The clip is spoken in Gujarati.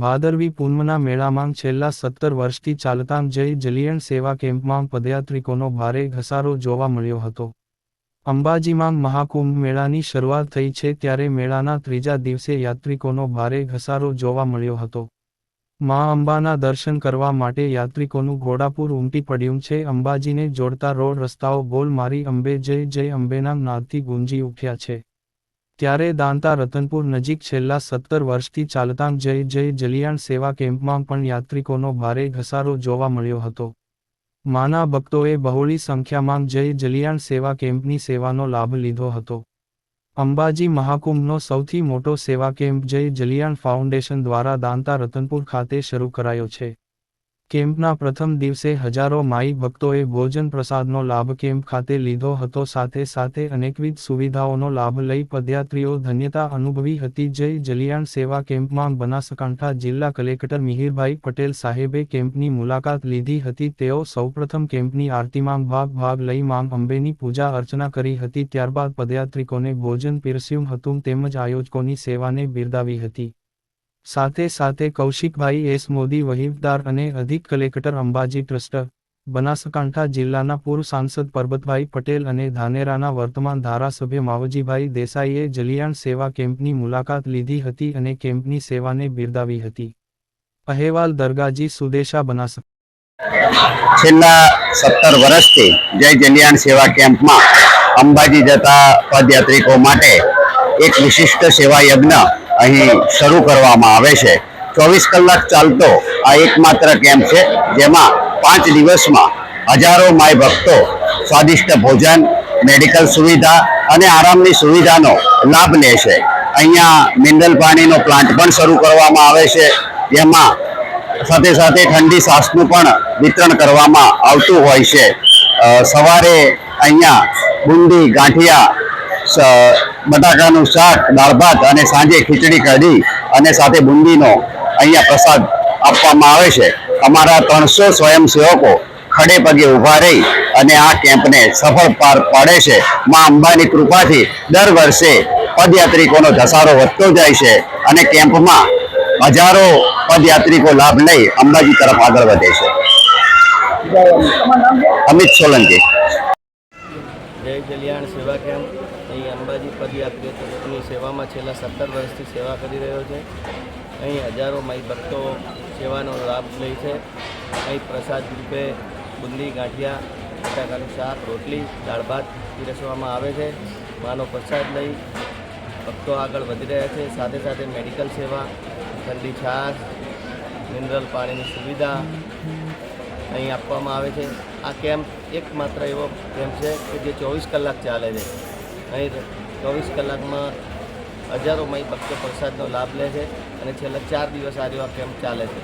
ભાદરવી પૂનમના મેળામાં છેલ્લા સત્તર વર્ષથી ચાલતા જય જલિયણ સેવા કેમ્પમાં પદયાત્રિકોનો ભારે ઘસારો જોવા મળ્યો હતો. અંબાજીમાં મહાકુંભ મેળાની શરૂઆત થઈ છે ત્યારે મેળાના ત્રીજા દિવસે યાત્રિકોનો ભારે ઘસારો જોવા મળ્યો હતો. મા અંબાના દર્શન કરવા માટે યાત્રિકોનું ઘોડાપુર ઉમટી પડ્યું છે. અંબાજીને જોડતા રોડ રસ્તાઓ બોલ મારી અંબે જય જય અંબેના નાદથી ગુંજી ઉઠ્યા છે. ત્યારે દાંતા રતનપુર નજીક છેલ્લા સત્તર વર્ષથી ચાલતાં જય જય જલિયાણ સેવા કેમ્પમાં પણ યાત્રિકોનો ભારે ઘસારો જોવા મળ્યો હતો. માના ભક્તોએ બહોળી સંખ્યામાં જય જલિયાણ સેવા કેમ્પની સેવાનો લાભ લીધો હતો. અંબાજી મહાકુંભનો સૌથી મોટો સેવા કેમ્પ જય જલિયાણ ફાઉન્ડેશન દ્વારા દાંતા રતનપુર ખાતે શરૂ કરાયો છે. કેમ્પના પ્રથમ દિવસે હજારો માઈ ભક્તોએ ભોજન પ્રસાદનો લાભ કેમ્પ ખાતે લીધો હતો. સાથે સાથે અનેકવિધ સુવિધાઓનો લાભ લઈ પદયાત્રીઓ ધન્યતા અનુભવી હતી. જય જલિયાણ સેવા કેમ્પમાં બનાસકાંઠા જિલ્લા કલેક્ટર મિહિરભાઈ પટેલ સાહેબે કેમ્પની મુલાકાત લીધી હતી. તેઓ સૌપ્રથમ કેમ્પની આરતીમાં ભાગ ભાગ લઈ માંગ અંબેની પૂજા અર્ચના કરી હતી. ત્યારબાદ પદયાત્રિકોને ભોજન પીરસ્યું હતું. તેમજ આયોજકોની સેવાને બિરદાવી હતી. સાથે સાથે કૌશિકભાઈ એસ મોદી વહીવદાર અને અધિક કલેક્ટર અંબાજી ટ્રસ્ટ, બનાસકાંઠા જિલ્લાના પૂર્વ સાંસદ પરબતભાઈ પટેલ અને ધાનેરાના વર્તમાન ધારાસભ્ય માવજીભાઈ દેસાઈએ જલિયાણ સેવા કેમ્પની મુલાકાત લીધી હતી અને કેમ્પની સેવાને બિરદાવી હતી. અહેવાલ દરગાજી સુદેશા બનાસ છેલ્લા સત્તર વર્ષથી જય જલિયાણ સેવા કેમ્પમાં અંબાજી જતા પદયાત્રિકો માટે એક વિશિષ્ટ સેવા યજ્ઞ અહીં શરૂ કરવામાં આવે છે. ચોવીસ કલાક ચાલતો આ એકમાત્ર કેમ્પ છે, જેમાં પાંચ દિવસમાં હજારો માય ભક્તો સ્વાદિષ્ટ ભોજન મેડિકલ સુવિધા અને આરામની સુવિધાનો લાભ લે છે. અહીંયા મિનરલ પાણીનો પ્લાન્ટ પણ શરૂ કરવામાં આવે છે. જેમાં સાથે સાથે ઠંડી સાસનું પણ વિતરણ કરવામાં આવતું હોય છે. સવારે અહીંયા બુંદી ગાંઠિયા બટાકાનું શાક, દાળ ભાત અને સાંજે ખીચડી કઢી અને સાથે બુંદીનો અહીંયા પ્રસાદ આપવામાં આવે છે. અમારા ત્રણસો સ્વયંસેવકો ખડે પગે ઊભા રહી અને આ કેમ્પને સફળ પાર પાડે છે. માં અંબાની કૃપાથી દર વર્ષે પદયાત્રિકોનો ધસારો વધતો જાય છે અને કેમ્પમાં હજારો પદયાત્રિકો લાભ લઈ અંબાજી તરફ આગળ વધે છે. અમિત સોલંકી. જય જલિયાણ સેવા કેમ્પ. અહીં અંબાજી પદયાત્રીઓની સેવામાં છેલ્લા સત્તર વર્ષથી સેવા કરી રહ્યો છે. અહીં હજારો માઈ ભક્તો સેવાનો લાભ લે છે. અહીં પ્રસાદ રૂપે બુંદી, ગાંઠિયા, બટાકાનું શાક, રોટલી, દાળ ભાત પીરસવામાં આવે છે. માનો પ્રસાદ લઈ ભક્તો આગળ વધી રહ્યા છે. સાથે સાથે મેડિકલ સેવા, ઠંડી છાશ, મિનરલ પાણીની સુવિધા અહીં આપવામાં આવે છે. આ કેમ્પ એકમાત્ર એવો કેમ્પ છે કે જે ચોવીસ કલાક ચાલે છે. અહીં ચોવીસ કલાકમાં હજારો મય ભક્તો પ્રસાદનો લાભ લે છે અને છેલ્લા ચાર દિવસ આ આ કેમ્પ ચાલે છે.